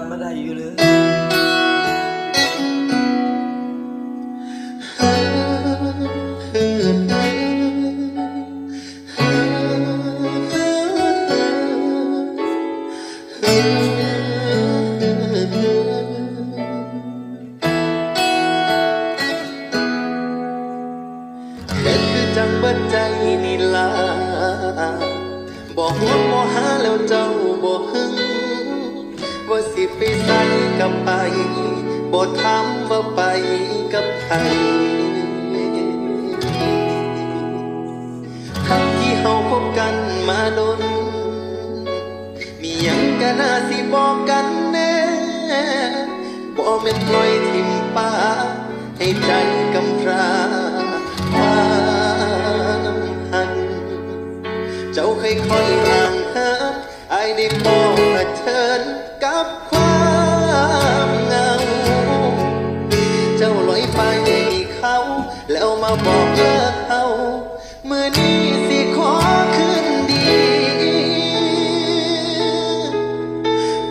ำไม่ได้อยู่เลยเด็ดคือจังเบิดใจนี่ลาบอกห่วบ่หาแล้วเจ้าบ่หึง สิไปใส่กับไปบ่ถามว่าไปกับใครคำที่เฮาพบกันมาดน มีหยังก็น่าสิบอกกันแน่บ่แม่นปล่อยทิมป้าให้ใจกำพร้า บอกเลิกเขาเมื่อนี้สิขอคืนดี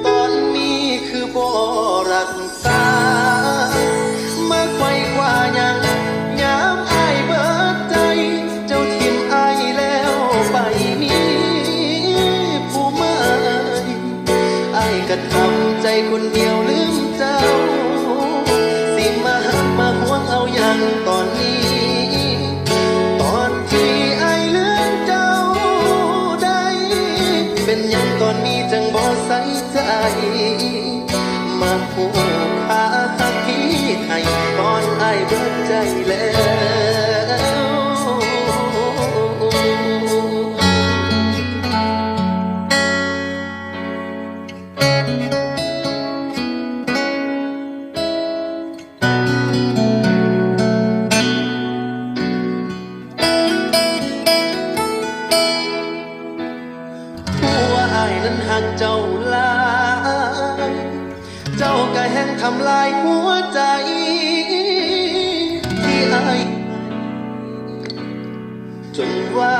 ตอนนี้คือบ่รักษามาไกวกว่ายังยามอายเบิดใจ เจ้าทิมอายแล้วไปมีผู้ใหม่อายก็ทำใจคนเดียว เป็นยังตอนนี้จังบ่ใส่ใจ มาผูกขาหักพี่ให้ตอนไอ้เบิดใจแล้ว เจ้าก็แห่งทำลายหัวใจ ที่อายจนว่า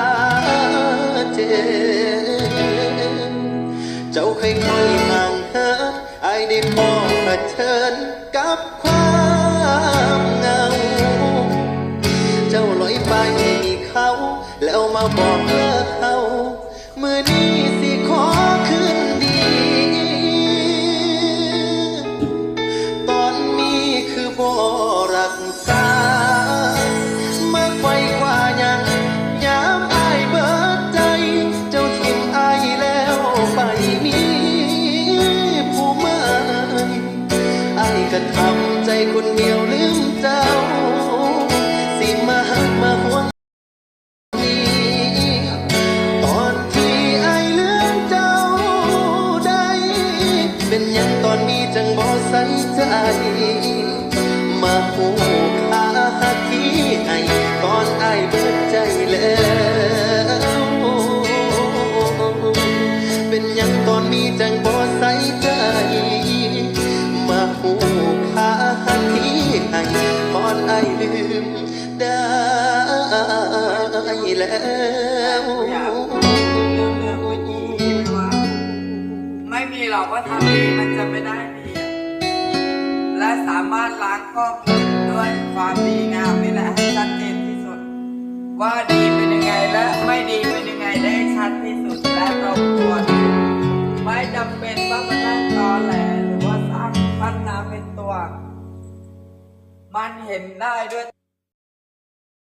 เจ็บเจ้าเคยคอยห่างเหินอายได้พบเผชิญกับความเหงา เจ้าลอยไปให้เขา แล้วมาบอกเลิกเขาเมื่อนี้ ทำใจคนเดียวลืมเจ้า สิมาหักมาห่วงนี้ตอนที่ไอเลืมเจ้าได้ เป็นหยังตอนนี้จังบ่ใส่ใจ มาผูกขาหัก ลืมได้แล้วไม่มีหรอกว่าทำดีมันจะไม่ได้ดีและสามารถล้างครอบครัวด้วยความดีงามนี่แหละให้ชัดเจนที่สุด ว่าดีเป็นยังไงและไม่ดีเป็นยังไงได้ชัดที่สุดและเราควไม่จำเป็นว่ามานั่งตอแหลหรือว่าสร้างพัฒนาเป็นตัว มันเห็นได้ด้วย